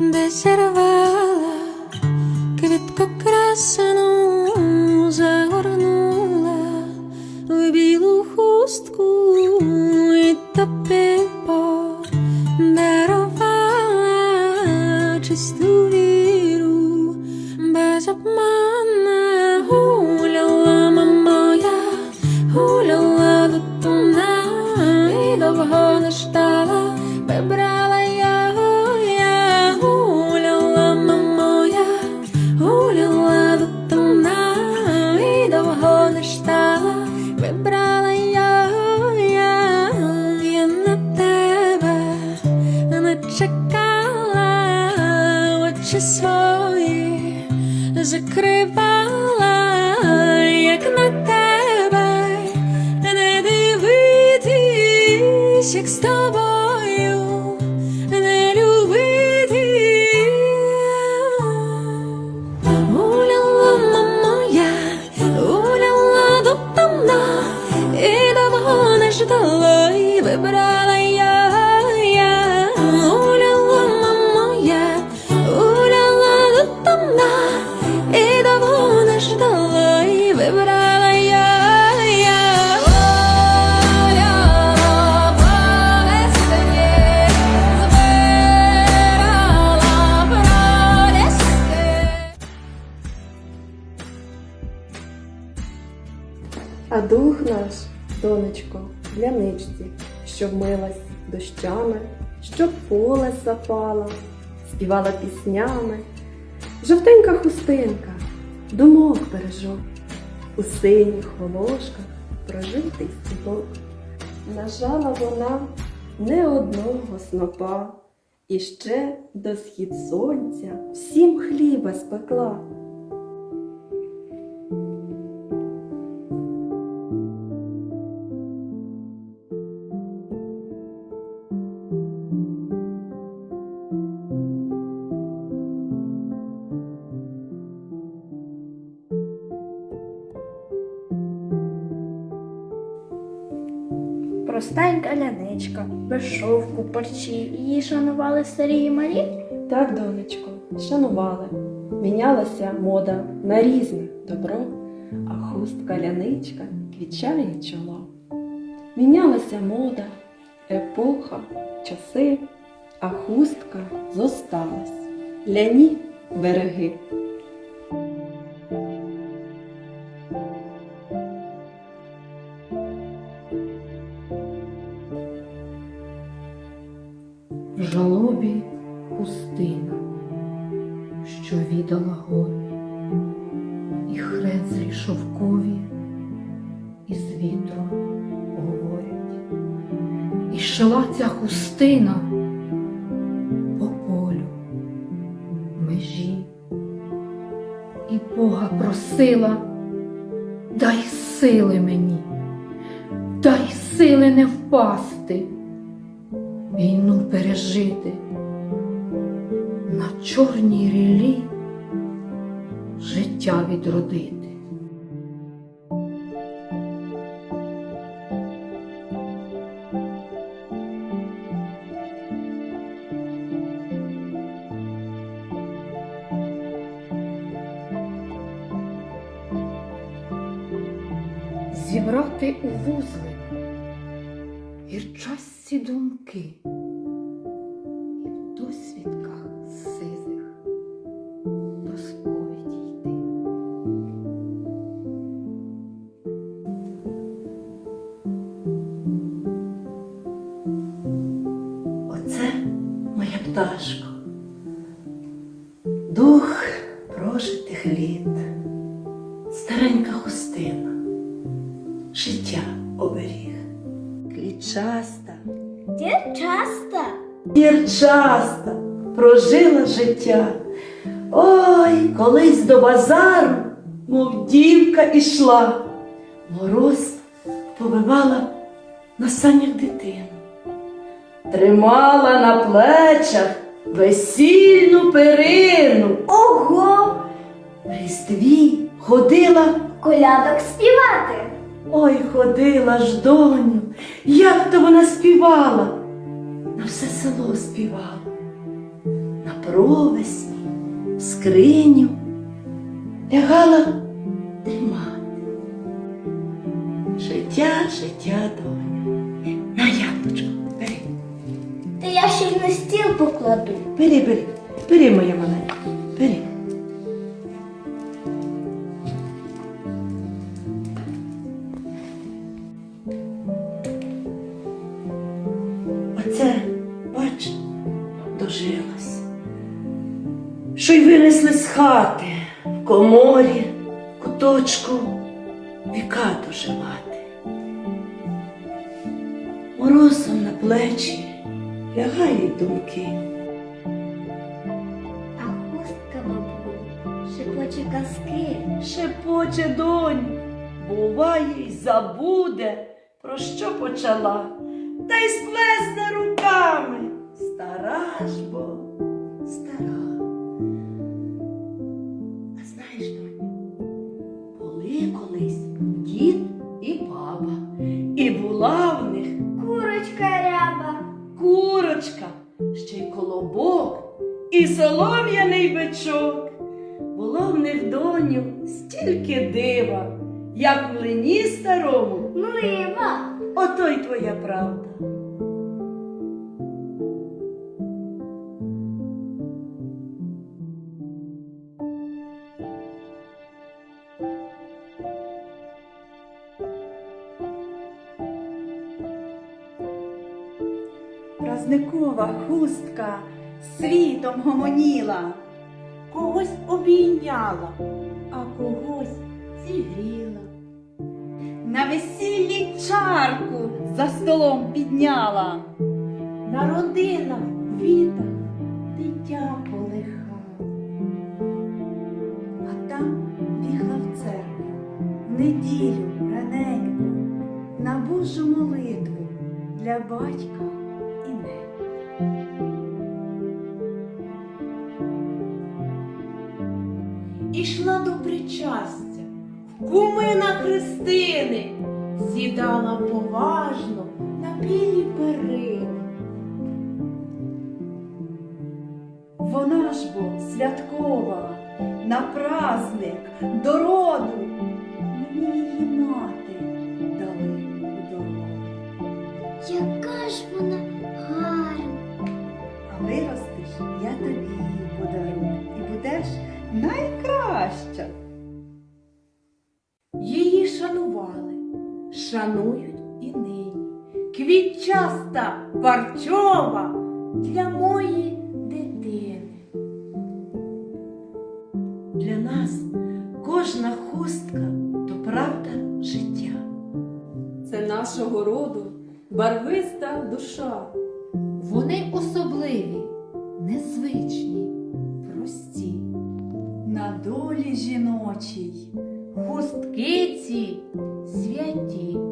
де зірвала квітку красну загорнула в білу хустку і тобі подарувала чисту віру без обмана свої закривала, як на тебе, не дивитись, як з тобою донечко, для ничці, що вмилась дощами, що поле запала, співала піснями, жовтенька хустинка, думок бережок, у синіх волошках прожитий стібок. Нажала вона не одного снопа, і ще до схід сонця всім хліба спекла. Простенька ляничка, без шовку, парчі, її шанували старі і малі. Так, донечко, шанували. Мінялася мода на різне добро, а хустка ляничка квічає чоло. Мінялася мода, епоха, часи, а хустка зосталась. Ляні береги. Що віддала горі, і хрензлі шовкові із вітром говорять, і шла ця хустина по полю межі, і Бога просила, дай сили мені, дай сили не впасти війну пережити чорній рілі життя відродити. Зібрати у вузлик гірчасті думки пташко, дух прожитих літ, старенька хустина, життя оберіг, клітчаста, Дівчаста, гірчаста прожила життя. Ой, колись до базару, мов дівка ішла, мороз побивала на санях дитину, тримала на плечах весільну перину. ого, В різдві ходила, колядок співати. ой, ходила ж доню, як то вона співала, на все село співала, на провесні в скриню лягала дрімати. Життя, життя, доня. Й на стіл покладу. бери, бери, бери, моя маленька, бери. Оце, бач, дожилась. Що й винесли з хати в коморі, в куточку віка доживати. Морозом на плечі лягають думки. А хустка бабу шепоче казки. Шепоче донь, буває й забуде, про що почала, та й сплесне руками. Стара ж бо, стара. Солом'яний бичок. Було в них доню стільки дива, як в лині старому, Млива. ото й твоя правда. Празникова хустка світом гомоніла, когось обійняла, а когось зігріла. На весіллі чарку за столом підняла, на родинах квітах дитя полихала. А там бігла в церкву в неділю раненько на Божу молитву для батька в куми на хрестини, сідала поважно на білі перини. Вона ж бо святкова, на праздник, до роду, мені її мати дали у дорогу. Яка ж вона гарна. А виростеш, я тобі її подарую і будеш найкраща. Шанують і нині. Квітчаста парчова для моєї дитини. Для нас кожна хустка то правда життя. Це нашого роду барвиста душа. Вони особливі, незвичні, прості. На долі жіночій хустки ці святі.